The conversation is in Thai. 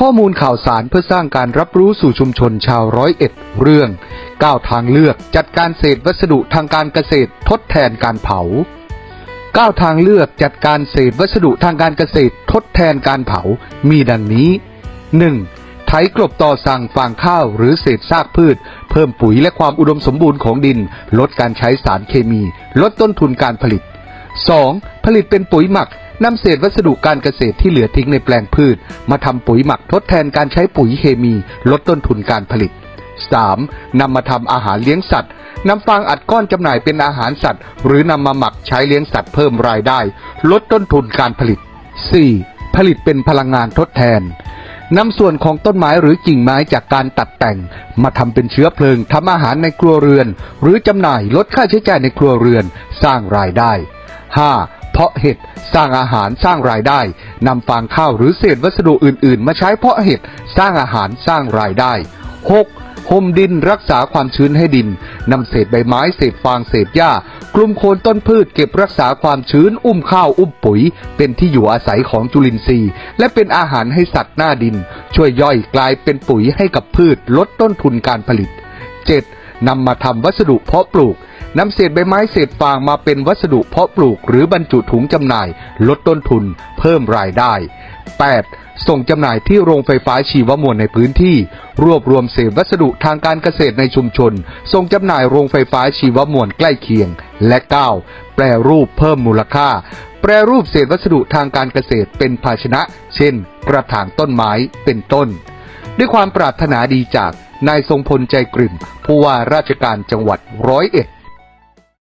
ข้อมูลข่าวสารเพื่อสร้างการรับรู้สู่ชุมชนชาวร้อยเอ็ดเรื่อง 9 ทางเลือกจัดการเศษวัสดุทางการเกษตรทดแทนการเผา 9 ทางเลือกจัดการเศษวัสดุทางการเกษตรทดแทนการเผา มีดังนี้ 1. ไถกลบต่อสั่งฟางข้าวหรือเศษซากพืช เพิ่มปุ๋ยและความอุดมสมบูรณ์ของดิน ลดการใช้สารเคมี ลดต้นทุนการผลิต 2. ผลิตเป็นปุ๋ยหมัก นำเศษวัสดุการเกษตรที่เหลือทิ้งในแปลงพืช มาทำปุ๋ยหมักทดแทนการใช้ปุ๋ยเคมีลดต้นทุนการผลิต 3. นำมาทำอาหารเลี้ยงสัตว์นำฟางอัดก้อนจำหน่ายเป็นอาหารสัตว์ หรือนำมาหมักใช้เลี้ยงสัตว์เพิ่มรายได้ ลดต้นทุนการผลิต 4. ผลิตเป็นพลังงานทดแทนนำส่วนของต้นไม้หรือกิ่งไม้จากการตัดแต่ง มาทำเป็นเชื้อเพลิงทำอาหารในครัวเรือน หรือจำหน่ายลดค่าใช้จ่ายในครัวเรือน สร้างรายได้ 5. เพาะเห็ดสร้างอาหารสร้างรายได้นำฟางข้าวหรือเศษวัสดุอื่น ๆ มาใช้เพาะเห็ดสร้างอาหารสร้างรายได้ 6. ห่มดินรักษาความชื้นให้ดินนำเศษใบไม้เศษฟางเศษหญ้ากลุ่มโคนต้นพืชเก็บรักษาความชื้นอุ้มข้าวอุ้มปุ๋ย เป็นที่อยู่อาศัยของจุลินทรีย์ และเป็นอาหารให้สัตว์หน้าดิน ช่วยย่อยกลายเป็นปุ๋ยให้กับพืชลดต้นทุนการผลิต 7. นำมาทำวัสดุเพาะปลูกนำเศษใบไม้เศษฟางมาเป็นวัสดุเพาะปลูก หรือบรรจุถุงจำหน่าย ลดต้นทุน เพิ่มรายได้ 8. ส่งจำหน่ายที่โรงไฟฟ้าชีวมวลในพื้นที่ รวบรวมเศษวัสดุทางการเกษตรในชุมชน ส่งจำหน่ายโรงไฟฟ้าชีวมวลใกล้เคียง และ 9. แปรรูปเพิ่มมูลค่า แปรรูปเศษวัสดุทางการเกษตรเป็นภาชนะ เช่น กระถางต้นไม้เป็นต้น ด้วยความปรารถนาดีจาก นายทรงพลใจกลิ่มผู้ว่าราชการจังหวัดร้อยเอ็ด